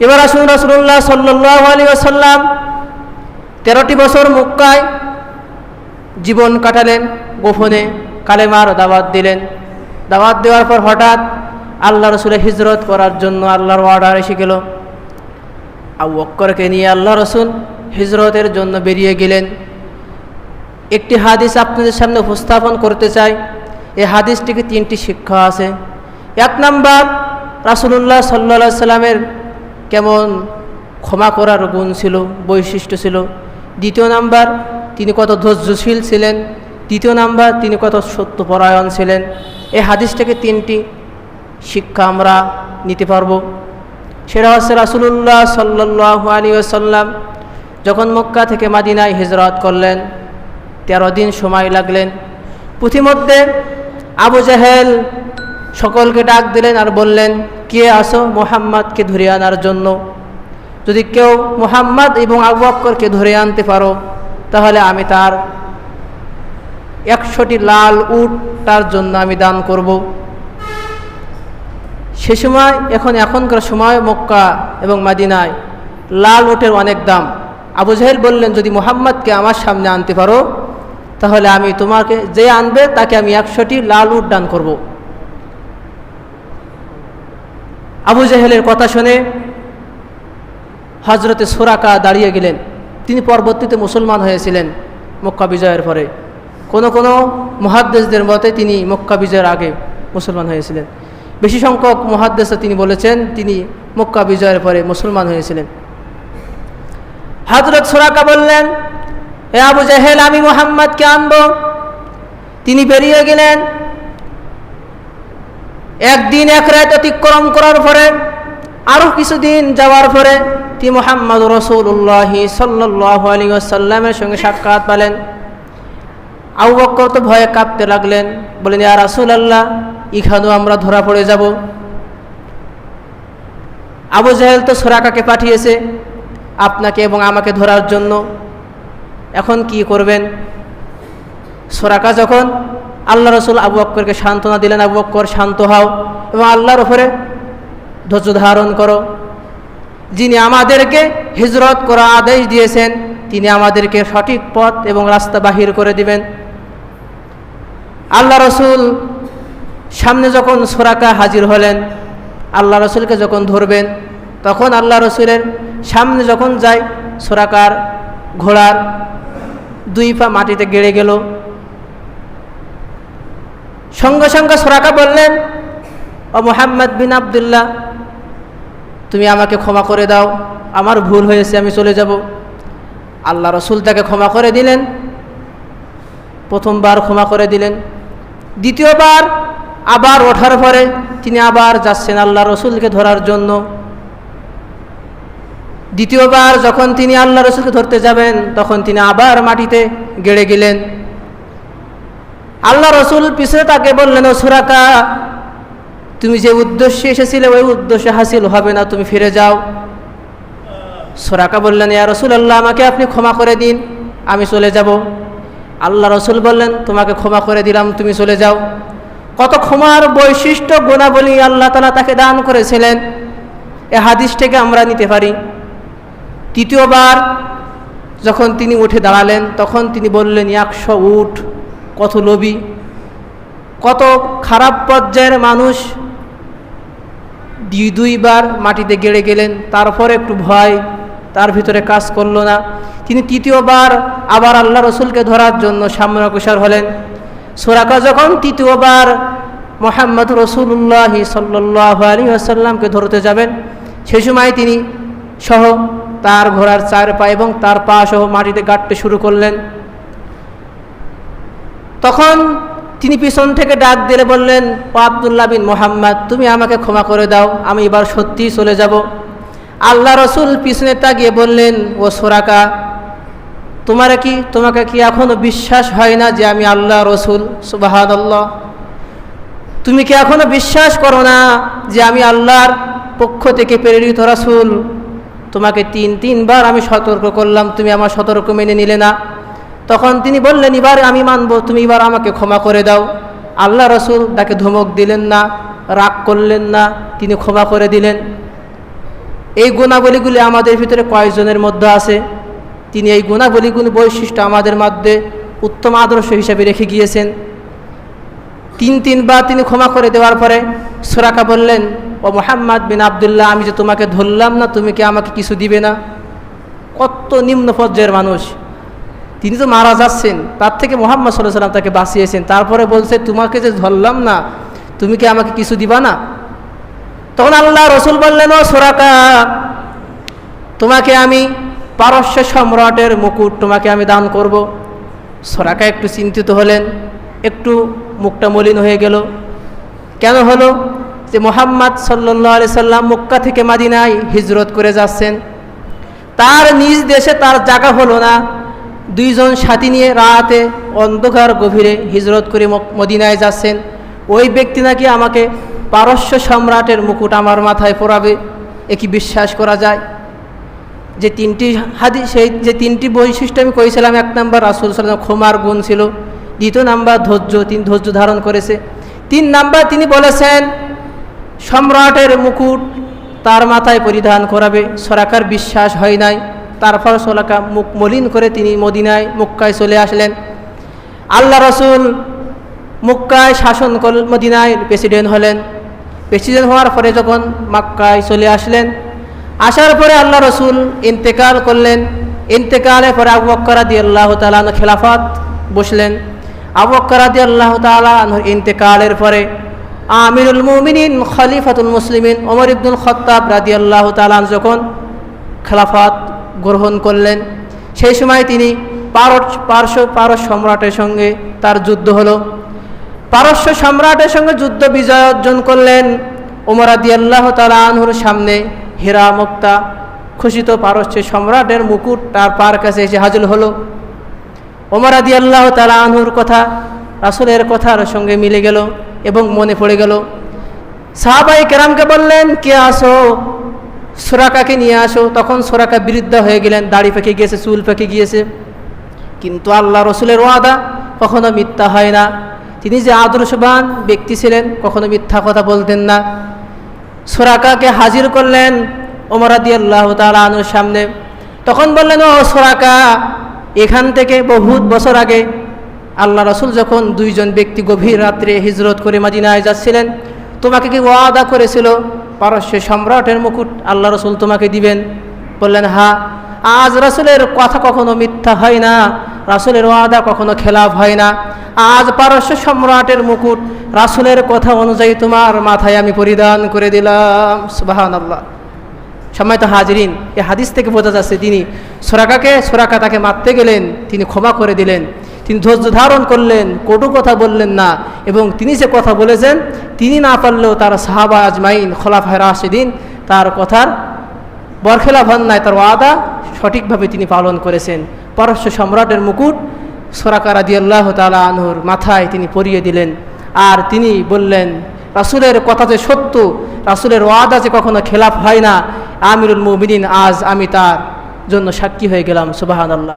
এবার আসুন রসুল্লাহ সাল্লাহ আলী আসাল্লাম তেরোটি বছর মুক্কায় জীবন কাটালেন, গোপনে কালেমার দাওয়াত দিলেন। দাওয়াত দেওয়ার পর হঠাৎ আল্লাহ রসুলের হিজরত করার জন্য আল্লাহর অর্ডার এসে গেল। আবু অক্করকে নিয়ে আল্লাহ রসুল হিজরতের জন্য বেরিয়ে গেলেন। একটি হাদিস আপনাদের সামনে উপস্থাপন করতে চাই। এই হাদিসটিকে তিনটি শিক্ষা আছে। এক নাম্বার, রাসুলুল্লাহ সাল্লা সাল্লামের কেমন ক্ষমা করার গুণ ছিল, বৈশিষ্ট্য ছিল। দ্বিতীয় নাম্বার, তিনি কত ধৈর্যশীল ছিলেন। তৃতীয় নাম্বার, তিনি কত সত্যপরায়ণ ছিলেন। এই হাদিস থেকে তিনটি শিক্ষা আমরা নিতে পারব। সেটা হচ্ছে রাসুলুল্লাহ সাল্লাহ আলী আসাল্লাম যখন মক্কা থেকে মাদিনায় হিজরত করলেন, তেরো দিন সময় লাগলেন। পুঁথিমধ্যে আবু জাহেল সকলকে ডাক দিলেন আর বললেন কে আসো মোহাম্মদকে ধরে আনার জন্য? যদি কেউ মোহাম্মদ এবং আবু বক্করকে ধরে আনতে পারো, তাহলে আমি তার একশোটি লাল উট তার জন্য আমি দান করব। সে সময় এখন এখনকার সময় মক্কা এবং মাদিনায় লাল উটের অনেক দাম। আবু জাহেল বললেন, যদি মোহাম্মদকে আমার সামনে আনতে পারো, তাহলে আমি তোমাকে যে আনবে তাকে আমি একশোটি লাল উট দান করব। আবু জাহেলের কথা শুনে হজরতে সোরাকা দাঁড়িয়ে গেলেন। তিনি পরবর্তীতে মুসলমান হয়েছিলেন মক্কা বিজয়ের পরে। কোনো কোনো মহাদ্দেশদের মতে তিনি মক্কা বিজয়ের আগে মুসলমান হয়েছিলেন। বেশি সংখ্যক মহাদ্দেশে তিনি বলেছেন, তিনি মক্কা বিজয়ের পরে মুসলমান হয়েছিলেন। হজরত সোরাকা বললেন হে আবু জাহেল, আমি মোহাম্মদকে আনব। তিনি বেরিয়ে গেলেন। একদিন এক রাত অতিক্রম করার পরে আরও কিছুদিন যাওয়ার পরে তিনি মোহাম্মদ রসুল্লাহি সাল্লাহ আলী সঙ্গে সাক্ষাৎ পালেন। বক্কর তো ভয়ে কাঁপতে লাগলেন বলেন ইয়া রাসুল আল্লাহ ইখানেও আমরা ধরা পড়ে যাব। আবু জাহেল তো সোরাকাকে পাঠিয়েছে? আপনাকে এবং আমাকে ধরার জন্য। এখন কি করবেন? সোরাকা যখন আল্লাহ রসুল আবু অক্করকে সান্ত্বনা দিলেন, আবু অক্কর শান্ত হও এবং আল্লাহর ওপরে ধৈর্য ধারণ করো। যিনি আমাদেরকে হিজরত করা আদেশ দিয়েছেন, তিনি আমাদেরকে সঠিক পথ এবং রাস্তা বাহির করে দিবেন। আল্লাহ রসুল সামনে যখন সোরাকা হাজির হলেন, আল্লাহ রসুলকে যখন ধরবেন, তখন আল্লাহ রসুলের সামনে যখন যায় সোরাকার ঘোড়ার দুই পা মাটিতে গেড়ে গেল সঙ্গে সঙ্গে সোরাকা বললেন, ও মোহাম্মদ বিন আবদুল্লাহ, তুমি আমাকে ক্ষমা করে দাও, আমার ভুল হয়েছে, আমি চলে যাব। আল্লাহ রসুল তাকে ক্ষমা করে দিলেন, প্রথমবার ক্ষমা করে দিলেন। দ্বিতীয়বার আবার ওঠার পরে তিনি আবার যাচ্ছেন আল্লাহ রসুলকে ধরার জন্য। দ্বিতীয়বার যখন তিনি আল্লাহ রসুলকে ধরতে যাবেন, তখন তিনি আবার মাটিতে গেড়ে গেলেন। আল্লাহ রসুল পিছনে তাকে বললেন, ও সুরাকা, তুমি যে উদ্দেশ্যে এসেছিলে, ওই উদ্দেশ্যে হাসিল হবে না, তুমি ফিরে যাও। সোরাকা বললেন, ইয়া রসুল আল্লাহ আমাকে আপনি ক্ষমা করে দিন, আমি চলে যাব। আল্লাহ রসুল বললেন, তোমাকে ক্ষমা করে দিলাম, তুমি চলে যাও। কত ক্ষমার বৈশিষ্ট্য, গুণাবলী আল্লাহ তালা তাকে দান করেছিলেন, এ হাদিস থেকে আমরা নিতে পারি। তৃতীয়বার যখন তিনি উঠে দাঁড়ালেন, তখন তিনি বললেন একশো উঠ। কত লোভী, কত খারাপ পর্যায়ের মানুষ দুই দুইবার মাটিতে গেড়ে গেলেন, তারপর একটু ভয়, তার ভিতরে কাজ করল না। তিনি তৃতীয়বার আবার আল্লাহ রসুলকে ধরার জন্য সামনে অগ্রসর হলেন। সোরাকা যখন তৃতীয়বার মোহাম্মদ রসুল্লাহি সাল্লাহ আলী আসাল্লামকে ধরতে যাবেন, সে সময় তিনি সহ তার ঘোড়ার চার পা এবং তার পা সহ মাটিতে গাঁটতে শুরু করলেন। তখন তিনি পিছন থেকে ডাক দিলে বললেন, ও আবদুল্লাহ বিন মোহাম্মদ, তুমি আমাকে ক্ষমা করে দাও, আমি এবার সত্যিই চলে যাব। আল্লাহ রসুল পিছনে তাকিয়ে বললেন, ও সোরাকা, তোমার কি, তোমাকে কি এখনও বিশ্বাস হয় না যে আমি আল্লাহ রসুল? আল্লাহ তুমি কি এখনও বিশ্বাস করো না যে আমি আল্লাহর পক্ষ থেকে প্রেরিত রাসুল? তোমাকে তিন, তিনবার আমি সতর্ক করলাম, তুমি আমার সতর্ক মেনে নিলে না। তখন তিনি বললেন, এবার আমি মানব, তুমি এবার আমাকে ক্ষমা করে দাও। আল্লাহ রসুল তাকে ধমক দিলেন না, রাগ করলেন না, তিনি ক্ষমা করে দিলেন। এই গুণাবলীগুলি আমাদের ভিতরে কয়েকজনের মধ্যে আছে? তিনি এই গুণাবলীগুলি বৈশিষ্ট্য আমাদের মধ্যে উত্তম আদর্শ হিসেবে রেখে গিয়েছেন। তিন তিনবার তিনি ক্ষমা করে দেওয়ার পরে সোরাকা বললেন, ও মোহাম্মদ বিন আবদুল্লাহ, আমি যে তোমাকে ধরলাম না, তুমি কি আমাকে কিছু দিবে না? কত নিম্ন পর্যায়ের মানুষ। তিনি তো মারা যাচ্ছেন, তার থেকে মোহাম্মদ সাল্লাহ সাল্লাম তাকে বাঁচিয়েছেন। তারপরে বলছে, তোমাকে যে ধরলাম না, তুমি কি আমাকে কিছু দিবা না? তখন আল্লাহ রসুল বললেন, ও সোরাকা, তোমাকে আমি পারস্য সম্রাটের মুকুট তোমাকে আমি দান করব। সোরাকা একটু চিন্তিত হলেন, একটু মুখটা মলিন হয়ে গেল। কেন হলো? যে মোহাম্মদ সাল্লাহ আলি সাল্লাম মক্কা থেকে মাদিনায় হিজরত করে যাচ্ছেন। তার নিজ দেশে তার জায়গা হলো না। দুইজন সাথী নিয়ে রাতে অন্ধকার গভীরে হিজরত করে মদিনায় যাচ্ছেন। ওই ব্যক্তি নাকি আমাকে পারস্য সম্রাটের মুকুট আমার মাথায় পরাবে, এ কি বিশ্বাস করা যায়? যে তিনটি হাদি, সেই, যে তিনটি বৈশিষ্ট্য আমি কইছিলাম, এক নাম্বার রাসুল সাল্লাম ক্ষমার গুণ ছিল, দ্বিতীয় নাম্বার ধৈর্য, তিনি ধৈর্য ধারণ করেছে। তিন নাম্বার তিনি বলেছেন, সম্রাটের মুকুট তার মাথায় পরিধান করাবে, সরাকার বিশ্বাস হয় নাই। তারপর সোলাকা মুখ মলিন করে তিনি মদিনায়, মুক্কায় চলে আসলেন। আল্লাহ রসুল মুক্কায় শাসন কর, মদিনায় প্রেসিডেন্ট হলেন। প্রেসিডেন্ট হওয়ার পরে যখন মাক্কায় চলে আসলেন, আসার পরে আল্লাহ রসুল ইন্তেকাল করলেন। ইন্তেকালের পরে আবু বক্করা দিয়ে আল্লাহ তালাহ খেলাফত বসলেন। আবু বক্করা দিয়ে আল্লাহ তালাহ ইন্তেকালের পরে আমিরুল মুমিনিন, খলিফাতুল মুসলিমিন ওমর ইবনুল খত্তাব রাদি আল্লাহ তালান যখন খেলাফত গ্রহণ করলেন। সেই সময় তিনি পারস পার্শ্ব পারস সম্রাটের সঙ্গে তার যুদ্ধ হলো। পারস্য সম্রাটের সঙ্গে যুদ্ধ বিজয় অর্জন করলেন ওমরাদি আল্লাহ তালা আনহুর সামনে হীরা মুক্তা। খুশিত পারস্য সম্রাটের মুকুট তার পার কাছে এসে হাজির হলো। ওমরাদি আল্লাহ তালা আনহুর কথা, রাসুলের কথার সঙ্গে মিলে গেল এবং মনে পড়ে গেল। সাহাবাই কেরামকে বললেন, কে আসো সোরাকাকে নিয়ে আসো, তখন সোরাকা বৃদ্ধ হয়ে গেলেন, দাড়ি পেকে গিয়েছে, চুল পেকে গিয়েছে। কিন্তু আল্লাহ রসুলের ওয়াদা কখনো মিথ্যা হয় না। তিনি যে আদর্শবান ব্যক্তি ছিলেন, কখনো মিথ্যা কথা বলতেন না। সোরাকাকে হাজির করলেন ওমরাদি আল্লাহ তালুর সামনে। তখন বললেন, ও সোরাকা, এখান থেকে বহুত বছর আগে আল্লাহ রসুল যখন দুইজন ব্যক্তি গভীর রাত্রে হিজরত করে মাদিনায় যাচ্ছিলেন, তোমাকে কি ওয়াদা করেছিল পারস্য সম্রাটের মুকুট আল্লাহ রসুল তোমাকে দিবেন। বললেন, হা, আজ রাসুলের কথা কখনো মিথ্যা হয় না, রাসুলের ওয়াদা কখনো খেলাফ হয় না। আজ পারস্য সম্রাটের মুকুট রাসুলের কথা অনুযায়ী তোমার মাথায় আমি পরিধান করে দিলাম। সুবাহান আল্লাহ সময় তো হাজরিন, এ হাদিস থেকে বোঝা যাচ্ছে তিনি সোরাকাকে সোরাকা তাকে মারতে গেলেন, তিনি ক্ষমা করে দিলেন। তিনি ধৈর্য ধারণ করলেন, কটু কথা বললেন না এবং তিনি যে কথা বলেছেন, তিনি না পারলেও তার সাহাবা আজমাইন, খোলাফায় রাশেদিন, তার কথার বরখেলাফ হন নাই, তার ওয়াদা সঠিকভাবে তিনি পালন করেছেন। পারস্য সম্রাটের মুকুট সোরাকার আদি আল্লাহ তালা আনহুর মাথায় তিনি পরিয়ে দিলেন। আর তিনি বললেন, রাসুলের কথা যে সত্য, রাসুলের ওয়াদা যে কখনো খেলাফ হয় না, আমিরুল মুমিনিন, আজ আমি তার জন্য সাক্ষী হয়ে গেলাম আল্লাহ